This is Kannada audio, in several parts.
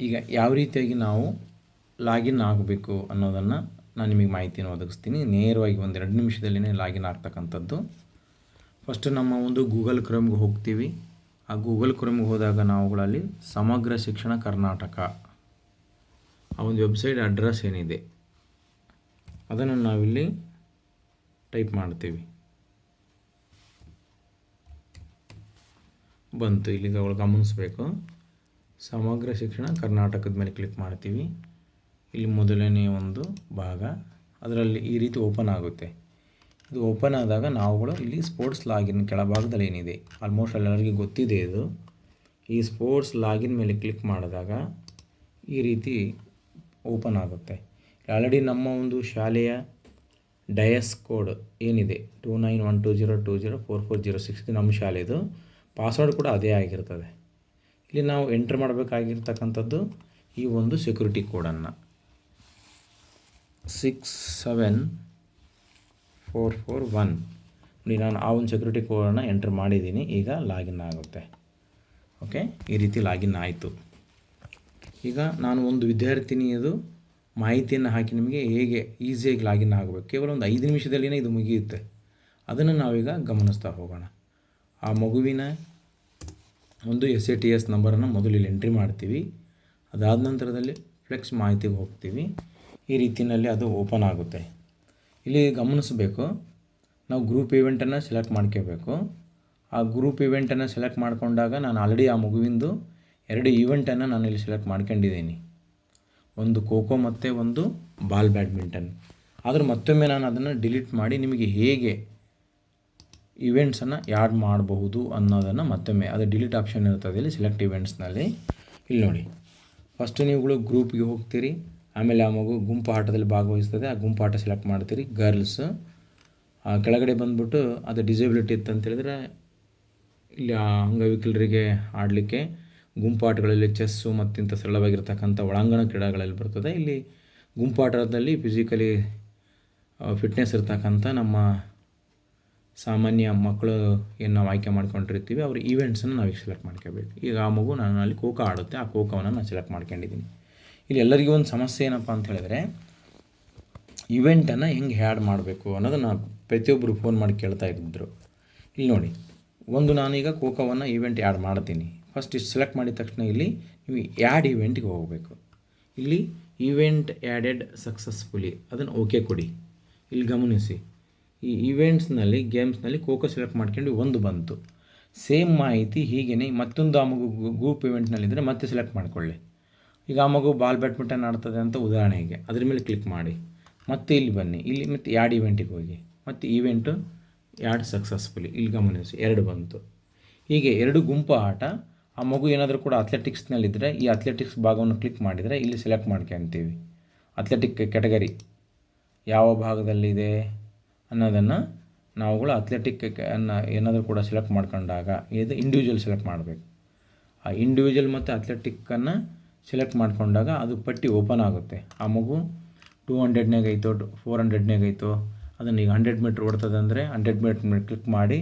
ಈಗ ಯಾವ ರೀತಿಯಾಗಿ ನಾವು ಲಾಗಿನ್ ಆಗಬೇಕು ಅನ್ನೋದನ್ನು ನಾನು ನಿಮಗೆ ಮಾಹಿತಿಯನ್ನು ಒದಗಿಸ್ತೀನಿ. ನೇರವಾಗಿ ಒಂದು ಎರಡು ನಿಮಿಷದಲ್ಲಿನೇ ಲಾಗಿನ್ ಆಗ್ತಕ್ಕಂಥದ್ದು. ಫಸ್ಟ್ ನಮ್ಮ ಒಂದು ಗೂಗಲ್ ಕ್ರೋಮ್ಗೆ ಹೋಗ್ತೀವಿ. ಆ ಗೂಗಲ್ ಕ್ರೋಮ್ಗೆ ಹೋದಾಗ ನಾವುಗಳಲ್ಲಿ ಸಮಗ್ರ ಶಿಕ್ಷಣ ಕರ್ನಾಟಕ ಆ ಒಂದು ವೆಬ್ಸೈಟ್ ಅಡ್ರೆಸ್ ಏನಿದೆ, ಅದನ್ನು ನಾವಿಲ್ಲಿ ಟೈಪ್ ಮಾಡ್ತೀವಿ. ಬಂತು, ಇಲ್ಲಿಗೆ ಅವಳು ಗಮನಿಸಬೇಕು. ಸಮಗ್ರ ಶಿಕ್ಷಣ ಕರ್ನಾಟಕದ ಮೇಲೆ ಕ್ಲಿಕ್ ಮಾಡ್ತೀವಿ. ಇಲ್ಲಿ ಮೊದಲನೇ ಒಂದು ಭಾಗ. ಅದರಲ್ಲಿ ಈ ರೀತಿ ಓಪನ್ ಆಗುತ್ತೆ. ಇದು ಓಪನ್ ಆದಾಗ ನಾವುಗಳು ಇಲ್ಲಿ ಸ್ಪೋರ್ಟ್ಸ್ ಲಾಗಿನ್ ಕೆಳಭಾಗದಲ್ಲಿ ಏನಿದೆ? ಆಲ್ಮೋಸ್ಟ್ ಎಲ್ಲರಿಗೂ ಗೊತ್ತಿದೆ ಇದು. ಈ ಸ್ಪೋರ್ಟ್ಸ್ ಲಾಗಿನ್ ಮೇಲೆ ಕ್ಲಿಕ್ ಮಾಡಿದಾಗ ಈ ರೀತಿ ಓಪನ್ ಆಗುತ್ತೆ. ಆಲ್ರೆಡಿ ನಮ್ಮ ಒಂದು ಶಾಲೆಯ ಡಯಸ್ ಕೋಡ್ ಏನಿದೆ? Two nine one two zero two zero four four zero six ನಮ್ಮ ಶಾಲೆದು ಪಾಸ್ವರ್ಡ್ ಕೂಡ ಅದೇ ಆಗಿರ್ತದೆ. ಇಲ್ಲಿ ನಾವು ಎಂಟ್ರ್ ಮಾಡಬೇಕಾಗಿರ್ತಕ್ಕಂಥದ್ದು ಈ ಒಂದು ಸೆಕ್ಯೂರಿಟಿ ಕೋಡನ್ನು six seven four four one ನೋಡಿ, ನಾನು ಆ ಒಂದು ಸೆಕ್ಯೂರಿಟಿ ಕೋಡನ್ನು ಎಂಟ್ರ್ ಮಾಡಿದ್ದೀನಿ. ಈಗ ಲಾಗಿನ್ ಆಗುತ್ತೆ. ಓಕೆ ಈ ರೀತಿ ಲಾಗಿನ್ ಆಯಿತು. ಈಗ ನಾನು ಒಂದು ವಿದ್ಯಾರ್ಥಿನಿಯದು ಮಾಹಿತಿಯನ್ನು ಹಾಕಿ ನಿಮಗೆ ಹೇಗೆ ಈಸಿಯಾಗಿ ಲಾಗಿನ್ ಆಗಬೇಕು. ಕೇವಲ ಒಂದು ಐದು ನಿಮಿಷದಲ್ಲಿನೇ ಇದು ಮುಗಿಯುತ್ತೆ. ಅದನ್ನು ನಾವೀಗ ಗಮನಿಸ್ತಾ ಹೋಗೋಣ. ಆ ಮಗುವಿನ ಒಂದು ಎಸ್ ಎ ಟಿ ಎಸ್ ನಂಬರನ್ನು ಮೊದಲು ಇಲ್ಲಿ ಎಂಟ್ರಿ ಮಾಡ್ತೀವಿ. ಅದಾದ ನಂತರದಲ್ಲಿ ಫ್ಲೆಕ್ಸ್ ಮಾಹಿತಿಗೆ ಹೋಗ್ತೀವಿ. ಈ ರೀತಿಯಲ್ಲಿ ಅದು ಓಪನ್ ಆಗುತ್ತೆ. ಇಲ್ಲಿ ಗಮನಿಸಬೇಕು. ನಾವು ಗ್ರೂಪ್ ಇವೆಂಟನ್ನು ಸೆಲೆಕ್ಟ್ ಮಾಡ್ಕೋಬೇಕು. ಆ ಗ್ರೂಪ್ ಇವೆಂಟನ್ನು ಸೆಲೆಕ್ಟ್ ಮಾಡಿಕೊಂಡಾಗ ನಾನು ಆಲ್ರೆಡಿ ಆ ಮಗುವಿಂದು ಎರಡು ಈವೆಂಟನ್ನು ನಾನು ಇಲ್ಲಿ ಸೆಲೆಕ್ಟ್ ಮಾಡ್ಕೊಂಡಿದ್ದೀನಿ. ಒಂದು ಖೋಖೋ ಮತ್ತು ಒಂದು ಬಾಲ್ ಬ್ಯಾಡ್ಮಿಂಟನ್ ಆದರೂ ಮತ್ತೊಮ್ಮೆ ನಾನು ಅದನ್ನು ಡಿಲೀಟ್ ಮಾಡಿ ನಿಮಗೆ ಹೇಗೆ ಇವೆಂಟ್ಸನ್ನು ಯಾಡ್ ಮಾಡಬಹುದು ಅನ್ನೋದನ್ನು ಮತ್ತೊಮ್ಮೆ ಅದು ಡಿಲೀಟ್ ಆಪ್ಷನ್ ಇರ್ತದೆ ಇಲ್ಲಿ ಸೆಲೆಕ್ಟ್ ಇವೆಂಟ್ಸ್ನಲ್ಲಿ ಇಲ್ಲಿ ನೋಡಿ. ಫಸ್ಟ್ ನೀವುಗಳು ಗ್ರೂಪ್ಗೆ ಹೋಗ್ತೀರಿ. ಆಮೇಲೆ ಆ ಮಗು ಗುಂಪು ಆಟದಲ್ಲಿ ಭಾಗವಹಿಸ್ತದೆ. ಆ ಗುಂಪು ಆಟ ಸೆಲೆಕ್ಟ್ ಮಾಡ್ತೀರಿ. ಗರ್ಲ್ಸ್ ಕೆಳಗಡೆ ಬಂದ್ಬಿಟ್ಟು ಅದು ಡಿಸೇಬಿಲಿಟಿ ಇತ್ತು ಅಂತ ಹೇಳಿದ್ರೆ ಇಲ್ಲಿ ಅಂಗವಿಕಲರಿಗೆ ಆಡಲಿಕ್ಕೆ ಗುಂಪಾಟಗಳಲ್ಲಿ ಚೆಸ್ಸು ಮತ್ತಿಂಥ ಸರಳವಾಗಿರ್ತಕ್ಕಂಥ ಒಳಾಂಗಣ ಕ್ರೀಡೆಗಳಲ್ಲಿ ಬರ್ತದೆ. ಇಲ್ಲಿ ಗುಂಪಾಟದಲ್ಲಿ ಫಿಸಿಕಲಿ ಫಿಟ್ನೆಸ್ ಇರ್ತಕ್ಕಂಥ ನಮ್ಮ ಸಾಮಾನ್ಯ ಮಕ್ಕಳು ಏನು ನಾವು ಆಯ್ಕೆ ಮಾಡ್ಕೊಂಡಿರ್ತೀವಿ, ಅವ್ರ ಈವೆಂಟ್ಸನ್ನು ನಾವು ಸೆಲೆಕ್ಟ್ ಮಾಡ್ಕೋಬೇಕು. ಈಗ ಆ ಮಗು ನಾನು ಅಲ್ಲಿ ಖೋಖೋ ಆಡುತ್ತೆ, ಆ ಖೋಖೋವನ್ನು ನಾನು ಸೆಲೆಕ್ಟ್ ಮಾಡ್ಕೊಂಡಿದ್ದೀನಿ. ಇಲ್ಲಿ ಎಲ್ಲರಿಗೂ ಒಂದು ಸಮಸ್ಯೆ ಏನಪ್ಪ ಅಂತ ಹೇಳಿದ್ರೆ ಈವೆಂಟನ್ನು ಹೆಂಗೆ ಹ್ಯಾಡ್ ಮಾಡಬೇಕು ಅನ್ನೋದನ್ನು ಪ್ರತಿಯೊಬ್ಬರು ಫೋನ್ ಮಾಡಿ ಕೇಳ್ತಾ ಇದ್ದರು ಇಲ್ಲಿ ನೋಡಿ, ಒಂದು ನಾನೀಗ ಖೋಖೋವನ್ನು ಈವೆಂಟ್ ಆ್ಯಡ್ ಮಾಡ್ತೀನಿ. ಫಸ್ಟ್ ಇಷ್ಟು ಸೆಲೆಕ್ಟ್ ಮಾಡಿದ ತಕ್ಷಣ ಇಲ್ಲಿ ನೀವು ಆ್ಯಡ್ ಈವೆಂಟಿಗೆ ಹೋಗಬೇಕು. ಇಲ್ಲಿ ಈವೆಂಟ್ ಆ್ಯಡೆಡ್ ಸಕ್ಸಸ್ಫುಲಿ ಅದನ್ನು ಓಕೆ ಕೊಡಿ. ಇಲ್ಲಿ ಗಮನಿಸಿ. ಈ ಇವೆಂಟ್ಸ್ನಲ್ಲಿ ಗೇಮ್ಸ್ನಲ್ಲಿ ಕೋಕೋ ಸೆಲೆಕ್ಟ್ ಮಾಡ್ಕೊಂಡು ಒಂದು ಬಂತು. ಸೇಮ್ ಮಾಹಿತಿ ಹೀಗೇ ಮತ್ತೊಂದು ಆ ಮಗು ಗ್ರೂಪ್ ಇವೆಂಟ್ನಲ್ಲಿದ್ದರೆ ಮತ್ತೆ ಸೆಲೆಕ್ಟ್ ಮಾಡಿಕೊಳ್ಳಿ. ಈಗ ಆ ಮಗು ಬಾಲ್ ಬ್ಯಾಡ್ಮಿಂಟನ್ ಆಡ್ತದೆ ಅಂತ ಉದಾಹರಣೆಗೆ, ಅದ್ರ ಮೇಲೆ ಕ್ಲಿಕ್ ಮಾಡಿ. ಮತ್ತೆ ಇಲ್ಲಿ ಬನ್ನಿ, ಇಲ್ಲಿ ಮತ್ತೆ ಎರಡು ಇವೆಂಟಿಗೆ ಹೋಗಿ. ಮತ್ತು ಈವೆಂಟು ಎರಡು ಸಕ್ಸಸ್ಫುಲಿ ಇಲ್ಲಿ ಗಮನಿಸಿ, ಎರಡು ಬಂತು. ಹೀಗೆ ಎರಡು ಗುಂಪು ಆಟ, ಆ ಮಗು ಏನಾದರೂ ಕೂಡ ಅಥ್ಲೆಟಿಕ್ಸ್ನಲ್ಲಿದ್ದರೆ ಈ ಅಥ್ಲೆಟಿಕ್ಸ್ ಭಾಗವನ್ನು ಕ್ಲಿಕ್ ಮಾಡಿದರೆ ಇಲ್ಲಿ ಸೆಲೆಕ್ಟ್ ಮಾಡ್ಕೊಂತೀವಿ. ಅಥ್ಲೆಟಿಕ್ ಕೆಟಗರಿ ಯಾವ ಭಾಗದಲ್ಲಿದೆ? ಅನ್ನೋದನ್ನು ನಾವುಗಳು ಅಥ್ಲೆಟಿಕ್ ಅನ್ನು ಏನಾದರೂ ಕೂಡ ಸೆಲೆಕ್ಟ್ ಮಾಡ್ಕೊಂಡಾಗ ಇದು ಇಂಡಿವಿಜುವಲ್ ಸೆಲೆಕ್ಟ್ ಮಾಡಬೇಕು. ಆ ಇಂಡಿವಿಜುವಲ್ ಮತ್ತು ಅಥ್ಲೆಟಿಕ್ಕನ್ನು ಸೆಲೆಕ್ಟ್ ಮಾಡಿಕೊಂಡಾಗ ಅದು ಪಟ್ಟಿ ಓಪನ್ ಆಗುತ್ತೆ. ಆ ಮಗು ಟೂ ಹಂಡ್ರೆಡ್ನಾಗ ಐತೋ ಫೋರ್ ಹಂಡ್ರೆಡ್ನಾಗ ಐತೋ, ಅದನ್ನು ಈಗ ಹಂಡ್ರೆಡ್ ಮೀಟ್ರ್ ಓಡ್ತದೆ ಅಂದರೆ ಹಂಡ್ರೆಡ್ ಮೀಟ್ರ್ ಕ್ಲಿಕ್ ಮಾಡಿ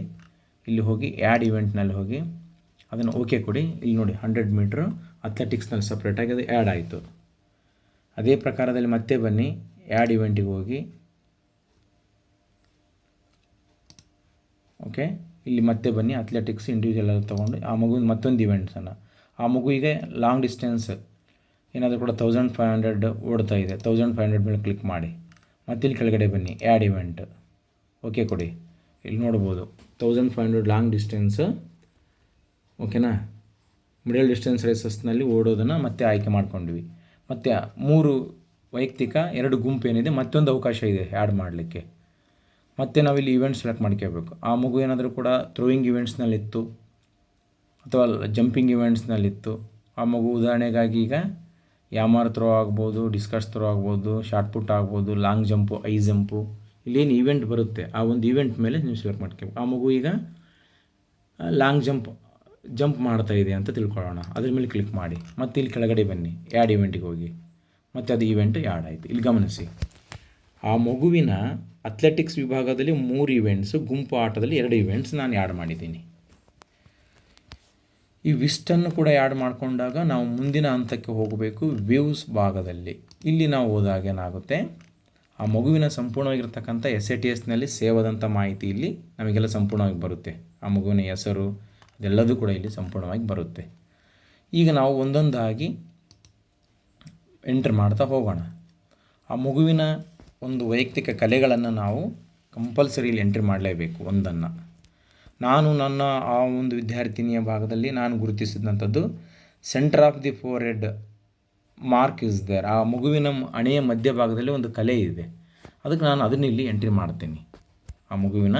ಇಲ್ಲಿ ಹೋಗಿ ಆ್ಯಡ್ ಇವೆಂಟ್ನಲ್ಲಿ ಹೋಗಿ ಅದನ್ನು ಓಕೆ ಕೊಡಿ. ಇಲ್ಲಿ ನೋಡಿ ಹಂಡ್ರೆಡ್ ಮೀಟ್ರ್ ಅಥ್ಲೆಟಿಕ್ಸ್ನಲ್ಲಿ ಸಪ್ರೇಟಾಗಿ ಅದು ಆ್ಯಡ್ ಆಯಿತು. ಅದೇ ಪ್ರಕಾರದಲ್ಲಿ ಮತ್ತೆ ಬನ್ನಿ ಆ್ಯಡ್ ಇವೆಂಟಿಗೆ ಹೋಗಿ ಓಕೆ ಇಲ್ಲಿ ಮತ್ತೆ ಬನ್ನಿ ಅಥ್ಲೆಟಿಕ್ಸ್ ಇಂಡಿವಿಜುವಲ್ ತೊಗೊಂಡು. ಆ ಮಗುವಿನ ಮತ್ತೊಂದು ಇವೆಂಟ್ಸನ್ನು ಆ ಮಗುವಿಗೆ ಲಾಂಗ್ ಡಿಸ್ಟೆನ್ಸ್ ಏನಾದರೂ ಕೂಡ ತೌಸಂಡ್ ಫೈವ್ ಹಂಡ್ರೆಡ್ ಓಡ್ತಾ ಇದೆ. ತೌಸಂಡ್ ಫೈವ್ ಹಂಡ್ರೆಡ್ ಮೇಲೆ ಕ್ಲಿಕ್ ಮಾಡಿ. ಮತ್ತೆ ಇಲ್ಲಿ ಕೆಳಗಡೆ ಬನ್ನಿ ಆ್ಯಡ್ ಇವೆಂಟ್ ಓಕೆ ಕೊಡಿ. ಇಲ್ಲಿ ನೋಡ್ಬೋದು. Thousand five hundred long distance ಓಕೆನಾ ಮಿಡಲ್ ಡಿಸ್ಟೆನ್ಸ್ ರೇಸಸ್ನಲ್ಲಿ ಓಡೋದನ್ನು ಮತ್ತೆ ಆಯ್ಕೆ ಮಾಡ್ಕೊಂಡ್ವಿ. ಮತ್ತು ಮೂರು ವೈಯಕ್ತಿಕ, ಎರಡು ಗುಂಪು ಏನಿದೆ, ಮತ್ತೊಂದು ಅವಕಾಶ ಇದೆ ಆ್ಯಡ್ ಮಾಡಲಿಕ್ಕೆ. ಮತ್ತೆ ನಾವಿಲ್ಲಿ ಇವೆಂಟ್ ಸೆಲೆಕ್ಟ್ ಮಾಡ್ಕೋಬೇಕು ಆ ಮಗು ಏನಾದರೂ ಕೂಡ ಥ್ರೋಯಿಂಗ್ ಇವೆಂಟ್ಸ್ನಲ್ಲಿತ್ತು ಅಥವಾ ಜಂಪಿಂಗ್ ಇವೆಂಟ್ಸ್ನಲ್ಲಿತ್ತು ಆ ಮಗು ಉದಾಹರಣೆಗಾಗಿ ಈಗ ಯಾಮಾರ್ ಥ್ರೋ ಆಗ್ಬೋದು ಡಿಸ್ಕಸ್ ಥ್ರೋ ಆಗ್ಬೋದು ಶಾರ್ಟ್ ಪುಟ್ ಆಗ್ಬೋದು ಲಾಂಗ್ ಜಂಪು ಐ ಜಂಪು ಇಲ್ಲೇನು ಈವೆಂಟ್ ಬರುತ್ತೆ, ಆ ಒಂದು ಈವೆಂಟ್ ಮೇಲೆ ನೀವು ಸೆಲೆಕ್ಟ್ ಮಾಡ್ಕೋಬೇಕು ಆ ಮಗು ಈಗ ಲಾಂಗ್ ಜಂಪ್ ಜಂಪ್ ಮಾಡ್ತಾ ಇದೆ ಅಂತ ತಿಳ್ಕೊಳ್ಳೋಣ. ಅದ್ರ ಮೇಲೆ ಕ್ಲಿಕ್ ಮಾಡಿ. ಮತ್ತೆ ಇಲ್ಲಿ ಕೆಳಗಡೆ ಬನ್ನಿ. ಯಾಡ್ ಇವೆಂಟಿಗೆ ಹೋಗಿ. ಮತ್ತು ಅದು ಈವೆಂಟ್ ಆ್ಯಡ್ ಆಯಿತು. ಇಲ್ಲಿ ಗಮನಿಸಿ. ಆ ಮಗುವಿನ ಅಥ್ಲೆಟಿಕ್ಸ್ ವಿಭಾಗದಲ್ಲಿ ಮೂರು ಇವೆಂಟ್ಸು ಗುಂಪು ಆಟದಲ್ಲಿ ಎರಡು ಇವೆಂಟ್ಸ್ ನಾನು ಆ್ಯಡ್ ಮಾಡಿದ್ದೀನಿ. ಈ ವಿಸ್ಟನ್ನು ಕೂಡ ಆ್ಯಡ್ ಮಾಡಿಕೊಂಡಾಗ ನಾವು ಮುಂದಿನ ಹಂತಕ್ಕೆ ಹೋಗಬೇಕು ವ್ಯೂಸ್ ಭಾಗದಲ್ಲಿ. ಇಲ್ಲಿ ನಾವು ಹೋದಾಗ ಏನಾಗುತ್ತೆ? ಆ ಮಗುವಿನ ಸಂಪೂರ್ಣವಾಗಿರ್ತಕ್ಕಂಥ ಎಸ್ ಎ ಟಿ ಎಸ್ನಲ್ಲಿ ಸೇವಾದಂಥ ಮಾಹಿತಿ ಇಲ್ಲಿ ನಮಗೆಲ್ಲ ಸಂಪೂರ್ಣವಾಗಿ ಬರುತ್ತೆ. ಆ ಮಗುವಿನ ಹೆಸರು, ಅದೆಲ್ಲದೂ ಕೂಡ ಇಲ್ಲಿ ಸಂಪೂರ್ಣವಾಗಿ ಬರುತ್ತೆ. ಈಗ ನಾವು ಒಂದೊಂದಾಗಿ ಎಂಟ್ರ್ ಮಾಡ್ತಾ ಹೋಗೋಣ. ಆ ಮಗುವಿನ ಒಂದು ವೈಯಕ್ತಿಕ ಕಲೆಗಳನ್ನು ನಾವು ಕಂಪಲ್ಸರಿಲಿ ಎಂಟ್ರಿ ಮಾಡಲೇಬೇಕು ಒಂದನ್ನು. ನಾನು ನನ್ನ ಆ ಒಂದು ವಿದ್ಯಾರ್ಥಿನಿಯ ಭಾಗದಲ್ಲಿ ನಾನು ಗುರುತಿಸಿದಂಥದ್ದು centre of the forehead mark is there. ಆ ಮಗುವಿನ ಹಣೆಯ ಮಧ್ಯಭಾಗದಲ್ಲಿ ಒಂದು ಕಲೆ ಇದೆ. ಅದಕ್ಕೆ ನಾನು ಅದನ್ನು ಇಲ್ಲಿ ಎಂಟ್ರಿ ಮಾಡ್ತೀನಿ. ಆ ಮಗುವಿನ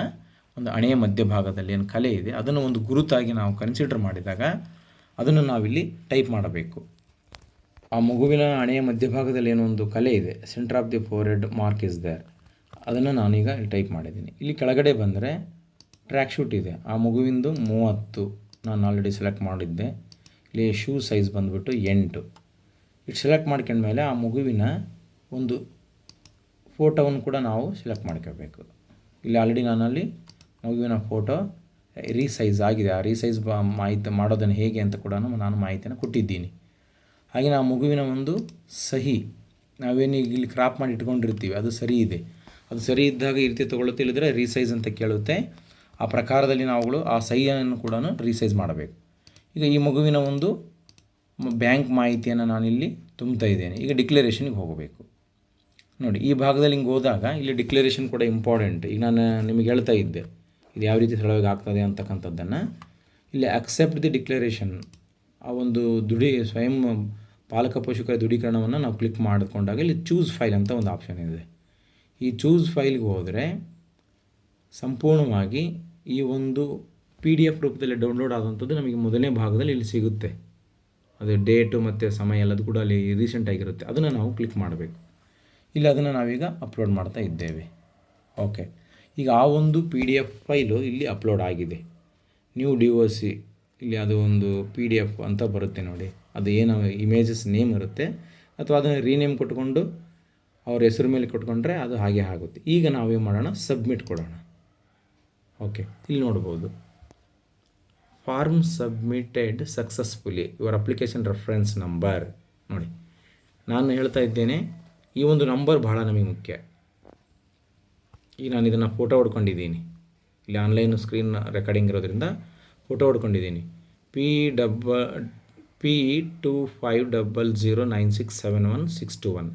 ಒಂದು ಹಣೆಯ ಮಧ್ಯಭಾಗದಲ್ಲಿ ಏನು ಕಲೆ ಇದೆ, ಅದನ್ನು ಒಂದು ಗುರುತಾಗಿ ನಾವು ಕನ್ಸಿಡರ್ ಮಾಡಿದಾಗ ಅದನ್ನು ನಾವಿಲ್ಲಿ ಟೈಪ್ ಮಾಡಬೇಕು. ಆ ಮಗುವಿನ ಹಣೆಯ ಮಧ್ಯಭಾಗದಲ್ಲಿ ಏನೋ ಒಂದು ಕಲೆ ಇದೆ. Centre of the forehead mark is there ಅದನ್ನು ನಾನೀಗ ಇಲ್ಲಿ ಟೈಪ್ ಮಾಡಿದ್ದೀನಿ. ಇಲ್ಲಿ ಕೆಳಗಡೆ ಬಂದರೆ ಟ್ರ್ಯಾಕ್ ಶೂಟ್ ಇದೆ. ಆ ಮಗುವಿಂದು ಮೂವತ್ತು ನಾನು ಆಲ್ರೆಡಿ ಸೆಲೆಕ್ಟ್ ಮಾಡಿದ್ದೆ. ಇಲ್ಲಿ ಶೂ ಸೈಜ್ ಬಂದುಬಿಟ್ಟು ಎಂಟು. ಇಟ್ ಸೆಲೆಕ್ಟ್ ಮಾಡ್ಕೊಂಡ್ಮೇಲೆ ಆ ಮಗುವಿನ ಒಂದು ಫೋಟೋವನ್ನು ಕೂಡ ನಾವು ಸೆಲೆಕ್ಟ್ ಮಾಡ್ಕೋಬೇಕು ಇಲ್ಲಿ ಆಲ್ರೆಡಿ ನಾನಲ್ಲಿ ಮಗುವಿನ ಫೋಟೋ ರೀಸೈಜ್ ಆಗಿದೆ. ಆ ರೀಸೈಜ್ ಮಾಹಿತಿ ಮಾಡೋದನ್ನು ಹೇಗೆ ಅಂತ ಕೂಡ ನಾನು ಮಾಹಿತಿಯನ್ನು ಕೊಟ್ಟಿದ್ದೀನಿ. ಹಾಗೆ ಆ ಮಗುವಿನ ಒಂದು ಸಹಿ, ನಾವೇನು ಇಲ್ಲಿ ಕ್ರಾಪ್ ಮಾಡಿ ಇಟ್ಕೊಂಡಿರ್ತೀವಿ, ಅದು ಸರಿ ಇದೆ. ಅದು ಸರಿ ಇದ್ದಾಗ ಈ ರೀತಿ ತೊಗೊಳುತ್ತೆ ಇಲ್ಲದ್ರೆ ರೀಸೈಜ್ ಅಂತ ಕೇಳುತ್ತೆ. ಆ ಪ್ರಕಾರದಲ್ಲಿ ನಾವುಗಳು ಆ ಸಹಿಯನ್ನು ಕೂಡ ರೀಸೈಜ್ ಮಾಡಬೇಕು. ಈಗ ಈ ಮಗುವಿನ ಒಂದು ಬ್ಯಾಂಕ್ ಮಾಹಿತಿಯನ್ನು ನಾನಿಲ್ಲಿ ತುಂಬ್ತಾ ಇದ್ದೇನೆ. ಈಗ ಡಿಕ್ಲರೇಷನ್ಗೆ ಹೋಗಬೇಕು. ನೋಡಿ, ಈ ಭಾಗದಲ್ಲಿ ಹಿಂಗೆ ಹೋದಾಗ ಇಲ್ಲಿ ಡಿಕ್ಲರೇಷನ್ ಕೂಡ ಇಂಪಾರ್ಟೆಂಟ್ ಈಗ ನಾನು ನಿಮಗೆ ಹೇಳ್ತಾ ಇದ್ದೆ, ಇದು ಯಾವ ರೀತಿ ಸರಳವಾಗಿ ಆಗ್ತದೆ ಅಂತಕ್ಕಂಥದ್ದನ್ನು. ಇಲ್ಲಿ ಅಕ್ಸೆಪ್ಟ್ ದಿ ಡಿಕ್ಲರೇಷನ್ ಆ ಒಂದು ದುಡಿ, ಸ್ವಯಂ ಪಾಲಕ ಪೋಷಕರ ದೃಢೀಕರಣವನ್ನು ನಾವು ಕ್ಲಿಕ್ ಮಾಡಿಕೊಂಡಾಗ ಇಲ್ಲಿ ಚೂಸ್ ಫೈಲ್ ಅಂತ ಒಂದು ಆಪ್ಷನ್ ಇದೆ. ಈ ಚೂಸ್ ಫೈಲ್ಗೆ ಹೋದರೆ ಸಂಪೂರ್ಣವಾಗಿ ಈ ಒಂದು ಪಿ ಡಿ ಎಫ್ ರೂಪದಲ್ಲಿ ಡೌನ್ಲೋಡ್ ಆದಂಥದ್ದು ನಮಗೆ ಮೊದಲನೇ ಭಾಗದಲ್ಲಿ ಇಲ್ಲಿ ಸಿಗುತ್ತೆ. ಅದು ಡೇಟು ಮತ್ತು ಸಮಯ ಎಲ್ಲದು ಕೂಡ ಅಲ್ಲಿ ರೀಸೆಂಟ್ ಆಗಿರುತ್ತೆ. ಅದನ್ನು ನಾವು ಕ್ಲಿಕ್ ಮಾಡಬೇಕು. ಇಲ್ಲಿ ಅದನ್ನು ನಾವೀಗ ಅಪ್ಲೋಡ್ ಮಾಡ್ತಾ ಇದ್ದೇವೆ. ಓಕೆ ಈಗ ಆ ಒಂದು ಪಿ ಡಿ ಎಫ್ ಫೈಲು ಇಲ್ಲಿ ಅಪ್ಲೋಡ್ ಆಗಿದೆ. ನ್ಯೂ ಡಿ ಒ ಸಿ ಇಲ್ಲಿ ಅದು ಒಂದು ಪಿ ಡಿ ಎಫ್ ಅಂತ ಬರುತ್ತೆ ನೋಡಿ. ಅದು ಏನು ಇಮೇಜಸ್ ನೇಮ್ ಇರುತ್ತೆ, ಅಥವಾ ಅದನ್ನು ರೀನೇಮ್ ಕೊಟ್ಕೊಂಡು ಅವ್ರ ಹೆಸರು ಮೇಲೆ ಕೊಟ್ಕೊಂಡ್ರೆ ಅದು ಹಾಗೆ ಆಗುತ್ತೆ. ಈಗ ನಾವೇನು ಮಾಡೋಣ? ಸಬ್ಮಿಟ್ ಕೊಡೋಣ. ಓಕೆ ಇಲ್ಲಿ ನೋಡ್ಬೋದು. Form submitted successfully your application reference number ನೋಡಿ, ನಾನು ಹೇಳ್ತಾ ಇದ್ದೇನೆ, ಈ ಒಂದು ನಂಬರ್ ಬಹಳ ನಮಗೆ ಮುಖ್ಯ. ಈಗ ನಾನು ಇದನ್ನು ಫೋಟೋ ಹೊಡ್ಕೊಂಡಿದ್ದೀನಿ. ಇಲ್ಲಿ ಆನ್ಲೈನ್ ಸ್ಕ್ರೀನ್ ರೆಕಾರ್ಡಿಂಗ್ ಇರೋದ್ರಿಂದ photo ಹೊಡ್ಕೊಂಡಿದ್ದೀನಿ. P double P two five double zero nine six seven one six two one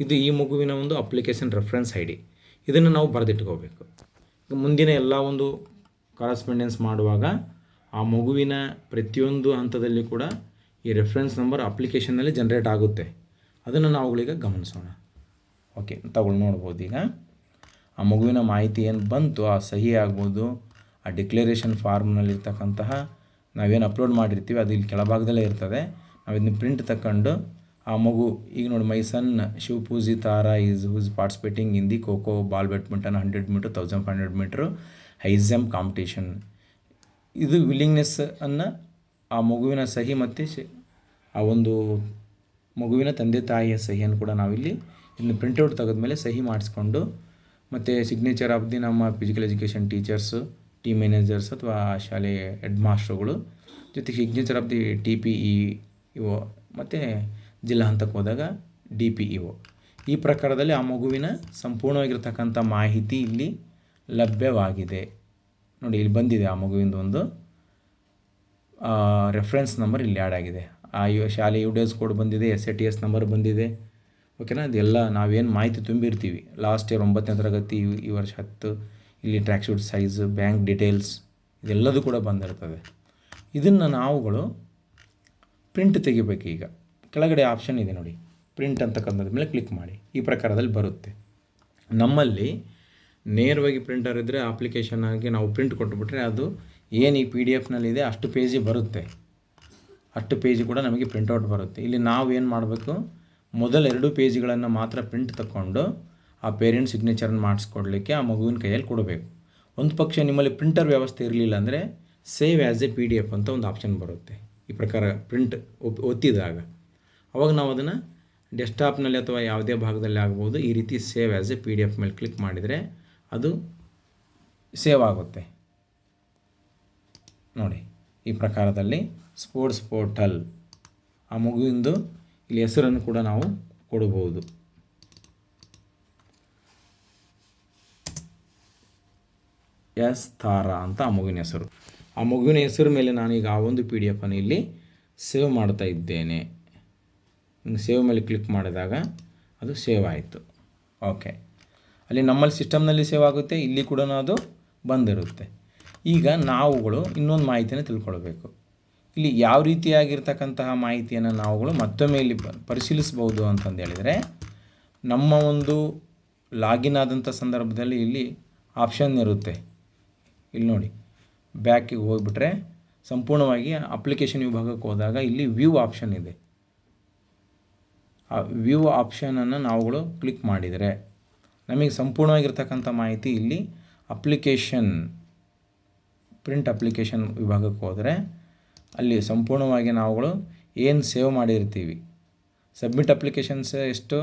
ಇದು ಈ ಮಗುವಿನ ಒಂದು ಅಪ್ಲಿಕೇಶನ್ ರೆಫರೆನ್ಸ್ ಐ ಡಿ ಇದನ್ನು ನಾವು ಬರೆದಿಟ್ಕೋಬೇಕು. ಮುಂದಿನ ಎಲ್ಲ ಒಂದು ಕರೆಸ್ಪಾಂಡೆನ್ಸ್ ಮಾಡುವಾಗ ಆ ಮಗುವಿನ ಪ್ರತಿಯೊಂದು ಹಂತದಲ್ಲಿ ಕೂಡ ಈ ರೆಫರೆನ್ಸ್ ನಂಬರ್ ಅಪ್ಲಿಕೇಶನ್ನಲ್ಲಿ ಜನ್ರೇಟ್ ಆಗುತ್ತೆ. ಅದನ್ನು ನಾವುಗಳೀಗ ಗಮನಿಸೋಣ. ಓಕೆ ತಗೊಳ್ಳಿ ನೋಡ್ಬೋದು ಈಗ ಆ ಮಗುವಿನ ಮಾಹಿತಿ ಏನು ಬಂತು, ಆ ಸಹಿ ಆಗ್ಬೋದು, ಆ ಡಿಕ್ಲರೇಷನ್ ಫಾರ್ಮ್ನಲ್ಲಿರ್ತಕ್ಕಂತಹ ನಾವೇನು ಅಪ್ಲೋಡ್ ಮಾಡಿರ್ತೀವಿ, ಅದು ಇಲ್ಲಿ ಕೆಳಭಾಗದಲ್ಲೇ ಇರ್ತದೆ. ನಾವು ಇದನ್ನ ಪ್ರಿಂಟ್ ತಗೊಂಡು ಆ ಮಗು, ಈಗ ನೋಡಿ ಮೈ ಸನ್ ಶಿವ ಪೂಜಿ ತಾರ is who's participating in the kho kho ball badminton hundred metre thousand five hundred metre ಹೈಸಮ್ competition ಇದು ವಿಲ್ಲಿಂಗ್ನೆಸ್ ಅನ್ನು ಆ ಮಗುವಿನ ಸಹಿ ಮತ್ತು ಆ ಒಂದು ಮಗುವಿನ ತಂದೆ ತಾಯಿಯ ಸಹಿಯನ್ನು ಕೂಡ ನಾವಿಲ್ಲಿ ಇನ್ನು ಪ್ರಿಂಟೌಟ್ ತೆಗೆದ್ಮೇಲೆ ಸಹಿ ಮಾಡಿಸ್ಕೊಂಡು, ಮತ್ತು ಸಿಗ್ನೇಚರ್ ಆಫ್ ದಿ ನಮ್ಮ physical education teachers team managers ಅಥವಾ ಶಾಲೆ ಹೆಡ್ ಮಾಸ್ಟ್ರುಗಳು ಜೊತೆಗೆ signature of the T P E EO ಮತ್ತು ಜಿಲ್ಲಾ ಹಂತಕ್ಕೆ ಹೋದಾಗ ಡಿ ಪಿ ಇ ಈ ಪ್ರಕಾರದಲ್ಲಿ ಆ ಮಗುವಿನ ಸಂಪೂರ್ಣವಾಗಿರ್ತಕ್ಕಂಥ ಮಾಹಿತಿ ಇಲ್ಲಿ ಲಭ್ಯವಾಗಿದೆ. ನೋಡಿ, ಇಲ್ಲಿ ಬಂದಿದೆ ಆ ಮಗುವಿಂದ ಒಂದು ರೆಫರೆನ್ಸ್ ನಂಬರ್ ಇಲ್ಲಿ ಆ್ಯಡ್ ಆಗಿದೆ. ಆ ಯು, ಶಾಲೆ ಯು ಡಿ ಎಸ್ ಕೋಡ್ ಬಂದಿದೆ S A T S number ಬಂದಿದೆ. ಓಕೆನಾ ಅದೆಲ್ಲ ನಾವೇನು ಮಾಹಿತಿ ತುಂಬಿರ್ತೀವಿ. ಲಾಸ್ಟ್ ಇಯರ್ ಒಂಬತ್ತನೇ ತರಗತಿ, ಈ ವರ್ಷ ಹತ್ತು. ಇಲ್ಲಿ track suit size bank details ಇದೆಲ್ಲದೂ ಕೂಡ ಬಂದಿರ್ತದೆ ಇದನ್ನು ನಾವುಗಳು ಪ್ರಿಂಟ್ ತೆಗಿಬೇಕು ಈಗ. ಕೆಳಗಡೆ ಆಪ್ಷನ್ ಇದೆ ನೋಡಿ. ಪ್ರಿಂಟ್ ಅಂತಕ್ಕಂಥದ್ರ ಮೇಲೆ ಕ್ಲಿಕ್ ಮಾಡಿ. ಈ ಪ್ರಕಾರದಲ್ಲಿ ಬರುತ್ತೆ. ನಮ್ಮಲ್ಲಿ ನೇರವಾಗಿ ಪ್ರಿಂಟರ್ ಇದ್ದರೆ ಅಪ್ಲಿಕೇಶನ್ ಆಗಿ ನಾವು ಪ್ರಿಂಟ್ ಕೊಟ್ಟುಬಿಟ್ರೆ ಅದು ಏನು ಈ ಪಿ ಡಿ ಎಫ್ನಲ್ಲಿದೆ ಅಷ್ಟು ಪೇಜಿ ಬರುತ್ತೆ. ಅಷ್ಟು ಪೇಜಿ ಕೂಡ ನಮಗೆ ಪ್ರಿಂಟೌಟ್ ಬರುತ್ತೆ. ಇಲ್ಲಿ ನಾವು ಏನು ಮಾಡಬೇಕು? ಮೊದಲ ಎರಡು ಪೇಜ್ಗಳನ್ನು ಮಾತ್ರ ಪ್ರಿಂಟ್ ತಗೊಂಡು ಆ ಪೇರೆಂಟ್ ಸಿಗ್ನೇಚರನ್ನು ಮಾಡಿಸ್ಕೊಡ್ಲಿಕ್ಕೆ ಆ ಮಗುವಿನ ಕೈಯಲ್ಲಿ ಕೊಡಬೇಕು. ಒಂದು ಪಕ್ಷ ನಿಮ್ಮಲ್ಲಿ ಪ್ರಿಂಟರ್ ವ್ಯವಸ್ಥೆ ಇರಲಿಲ್ಲ ಅಂದರೆ save as a P D F ಅಂತ ಒಂದು ಆಪ್ಷನ್ ಬರುತ್ತೆ. ಈ ಪ್ರಕಾರ ಪ್ರಿಂಟ್ ಒತ್ತಿದಾಗ. ಅವಾಗ ನಾವು ಅದನ್ನು ಡೆಸ್ಕ್ಟಾಪ್ನಲ್ಲಿ ಅಥವಾ ಯಾವುದೇ ಭಾಗದಲ್ಲಿ ಆಗ್ಬೋದು ಈ ರೀತಿ save as a P D F ಮೇಲೆ ಕ್ಲಿಕ್ ಮಾಡಿದರೆ ಅದು ಸೇವ್ ಆಗುತ್ತೆ. ನೋಡಿ, ಈ ಪ್ರಕಾರದಲ್ಲಿ ಸ್ಪೋರ್ಟ್ಸ್ ಪೋರ್ಟಲ್ ಆ ಮಗುವಿಂದು ಇಲ್ಲಿ ಹೆಸರನ್ನು ಕೂಡ ನಾವು ಕೊಡಬಹುದು ಎಸ್ ತಾರಾ ಅಂತ ಆ ಮಗುವಿನ ಹೆಸರು. ಆ ಮಗುವಿನ ಹೆಸರು ಮೇಲೆ ನಾನೀಗ ಆ ಒಂದು ಪಿ ಡಿ ಎಫನ್ನು ಇಲ್ಲಿ ಸೇವ್ ಮಾಡ್ತಾ ಇದ್ದೇನೆ. ಸೇವ್ ಮೇಲೆ ಕ್ಲಿಕ್ ಮಾಡಿದಾಗ ಅದು ಸೇವ್ ಆಯಿತು. ಓಕೆ. ಅಲ್ಲಿ ನಮ್ಮಲ್ಲಿ ಸಿಸ್ಟಮ್ನಲ್ಲಿ ಸೇವ್ ಆಗುತ್ತೆ, ಇಲ್ಲಿ ಕೂಡ ಅದು ಬಂದಿರುತ್ತೆ. ಈಗ ನಾವುಗಳು ಇನ್ನೊಂದು ಮಾಹಿತಿಯನ್ನು ತಿಳ್ಕೊಳ್ಬೇಕು. ಇಲ್ಲಿ ಯಾವ ರೀತಿಯಾಗಿರ್ತಕ್ಕಂತಹ ಮಾಹಿತಿಯನ್ನು ನಾವುಗಳು ಮತ್ತೊಮ್ಮೆ ಇಲ್ಲಿ ಪರಿಶೀಲಿಸಬಹುದು ಅಂತಂದು ಹೇಳಿದರೆ, ನಮ್ಮ ಒಂದು ಲಾಗಿನ್ ಆದಂಥ ಸಂದರ್ಭದಲ್ಲಿ ಇಲ್ಲಿ ಆಪ್ಷನ್ ಇರುತ್ತೆ. ಇಲ್ಲಿ ನೋಡಿ ಬ್ಯಾಕಿಗೆ ಹೋಗ್ಬಿಟ್ರೆ ಸಂಪೂರ್ಣವಾಗಿ ಅಪ್ಲಿಕೇಶನ್ ವಿಭಾಗಕ್ಕೆ ಹೋದಾಗ ಇಲ್ಲಿ ವ್ಯೂ ಆಪ್ಷನ್ ಇದೆ. ಆ ವ್ಯೂ ಆಪ್ಷನನ್ನು ನಾವುಗಳು ಕ್ಲಿಕ್ ಮಾಡಿದರೆ ನಮಗೆ ಸಂಪೂರ್ಣವಾಗಿರ್ತಕ್ಕಂಥ ಮಾಹಿತಿ ಇಲ್ಲಿ ಅಪ್ಲಿಕೇಶನ್ ಪ್ರಿಂಟ್ ಅಪ್ಲಿಕೇಶನ್ ವಿಭಾಗಕ್ಕೆ ಹೋದರೆ ಅಲ್ಲಿ ಸಂಪೂರ್ಣವಾಗಿ ನಾವುಗಳು ಏನು ಸೇವ್ ಮಾಡಿರ್ತೀವಿ. ಸಬ್ಮಿಟ್ ಅಪ್ಲಿಕೇಶನ್ಸ್ ಎಷ್ಟು?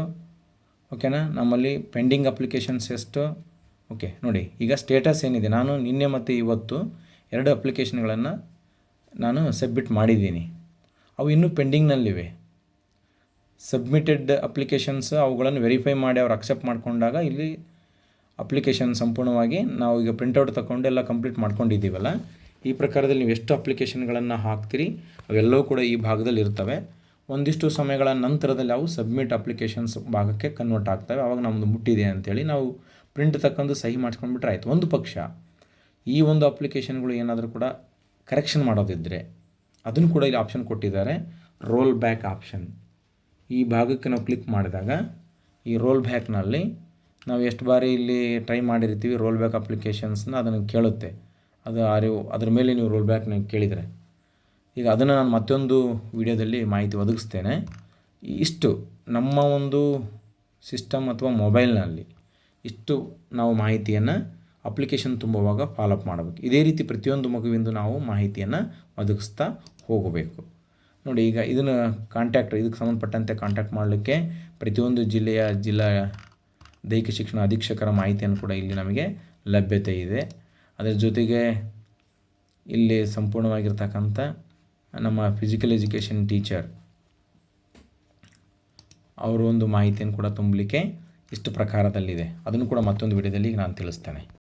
ಓಕೆನಾ ನಮ್ಮಲ್ಲಿ ಪೆಂಡಿಂಗ್ ಅಪ್ಲಿಕೇಶನ್ಸ್ ಎಷ್ಟು? ಓಕೆ, ನೋಡಿ, ಈಗ ಸ್ಟೇಟಸ್ ಏನಿದೆ? ನಾನು ನಿನ್ನೆ ಮತ್ತು ಇವತ್ತು ಎರಡು ಅಪ್ಲಿಕೇಶನ್ಗಳನ್ನು ನಾನು ಸಬ್ಮಿಟ್ ಮಾಡಿದ್ದೀನಿ. ಅವು ಇನ್ನೂ ಪೆಂಡಿಂಗ್ನಲ್ಲಿವೆ ಸಬ್ಮಿಟೆಡ್ ಅಪ್ಲಿಕೇಶನ್ಸ್ ಅವುಗಳನ್ನು ವೆರಿಫೈ ಮಾಡಿ ಅವ್ರು ಅಕ್ಸೆಪ್ಟ್ ಮಾಡಿಕೊಂಡಾಗ ಇಲ್ಲಿ ಅಪ್ಲಿಕೇಶನ್ ಸಂಪೂರ್ಣವಾಗಿ ನಾವು ಈಗ ಪ್ರಿಂಟೌಟ್ ತಗೊಂಡು ಎಲ್ಲ ಕಂಪ್ಲೀಟ್ ಮಾಡ್ಕೊಂಡಿದ್ದೀವಲ್ಲ, ಈ ಪ್ರಕಾರದಲ್ಲಿ ನೀವು ಎಷ್ಟು ಅಪ್ಲಿಕೇಶನ್ಗಳನ್ನು ಹಾಕ್ತೀರಿ, ಅವೆಲ್ಲವೂ ಕೂಡ ಈ ಭಾಗದಲ್ಲಿ ಇರ್ತವೆ. ಒಂದಿಷ್ಟು ಸಮಯಗಳ ನಂತರದಲ್ಲಿ ಅವು ಸಬ್ಮಿಟ್ ಅಪ್ಲಿಕೇಶನ್ಸ್ ಭಾಗಕ್ಕೆ ಕನ್ವರ್ಟ್ ಆಗ್ತವೆ. ಆವಾಗ ನಮ್ಮದು ಮುಟ್ಟಿದೆ ಅಂಥೇಳಿ ನಾವು ಪ್ರಿಂಟ್ ತಕ್ಕಂದು ಸಹಿ ಮಾಡಿಸ್ಕೊಂಡ್ಬಿಟ್ರೆ ಆಯಿತು. ಒಂದು ಪಕ್ಷ ಈ ಒಂದು ಅಪ್ಲಿಕೇಶನ್ಗಳು ಏನಾದರೂ ಕೂಡ ಕರೆಕ್ಷನ್ ಮಾಡೋದಿದ್ದರೆ ಅದನ್ನು ಕೂಡ ಇಲ್ಲಿ ಆಪ್ಷನ್ ಕೊಟ್ಟಿದ್ದಾರೆ. ರೋಲ್ ಬ್ಯಾಕ್ ಆಪ್ಷನ್ ಈ ಭಾಗಕ್ಕೆ ನಾವು ಕ್ಲಿಕ್ ಮಾಡಿದಾಗ ಈ ರೋಲ್ ಬ್ಯಾಕ್ನಲ್ಲಿ ನಾವು ಎಷ್ಟು ಬಾರಿ ಇಲ್ಲಿ ಟ್ರೈ ಮಾಡಿರ್ತೀವಿ ರೋಲ್ ಬ್ಯಾಕ್ ಅಪ್ಲಿಕೇಶನ್ಸ್ನ ಅದನ್ನು ಕೇಳುತ್ತೆ. ಅದು ಅರಿವು ಅದ್ರ ಮೇಲೆ ನೀವು ರೋಲ್ ಬ್ಯಾಕ್ನ ಕೇಳಿದರೆ. ಈಗ ಅದನ್ನು ನಾನು ಮತ್ತೊಂದು ವಿಡಿಯೋದಲ್ಲಿ ಮಾಹಿತಿ ಒದಗಿಸ್ತೇನೆ. ಇಷ್ಟು ನಮ್ಮ ಒಂದು ಸಿಸ್ಟಮ್ ಅಥವಾ ಮೊಬೈಲ್ನಲ್ಲಿ ಇಷ್ಟು ನಾವು ಮಾಹಿತಿಯನ್ನು ಅಪ್ಲಿಕೇಶನ್ ತುಂಬುವಾಗ ಫಾಲೋಅಪ್ ಮಾಡಬೇಕು. ಇದೇ ರೀತಿ ಪ್ರತಿಯೊಂದು ಮಗುವಿಂದು ನಾವು ಮಾಹಿತಿಯನ್ನು ಒದಗಿಸ್ತಾ ಹೋಗಬೇಕು. ನೋಡಿ, ಈಗ ಇದನ್ನು ಕಾಂಟ್ಯಾಕ್ಟ್ ಇದಕ್ಕೆ ಸಂಬಂಧಪಟ್ಟಂತೆ ಕಾಂಟ್ಯಾಕ್ಟ್ ಮಾಡಲಿಕ್ಕೆ ಪ್ರತಿಯೊಂದು ಜಿಲ್ಲೆಯ ಜಿಲ್ಲಾ ದೈಹಿಕ ಶಿಕ್ಷಣ ಅಧೀಕ್ಷಕರ ಮಾಹಿತಿಯನ್ನು ಕೂಡ ಇಲ್ಲಿ ನಮಗೆ ಲಭ್ಯತೆ ಇದೆ. ಅದರ ಜೊತೆಗೆ ಇಲ್ಲಿ ಸಂಪೂರ್ಣವಾಗಿರ್ತಕ್ಕಂಥ ನಮ್ಮ ಫಿಸಿಕಲ್ ಎಜುಕೇಷನ್ ಟೀಚರ್ ಅವರ ಒಂದು ಮಾಹಿತಿಯನ್ನು ಕೂಡ ತುಂಬಲಿಕ್ಕೆ ಇಷ್ಟು ಪ್ರಕಾರದಲ್ಲಿದೆ. ಅದನ್ನು ಕೂಡ ಮತ್ತೊಂದು ವಿಡಿಯೋದಲ್ಲಿ ನಾನು ತಿಳಿಸ್ತೇನೆ.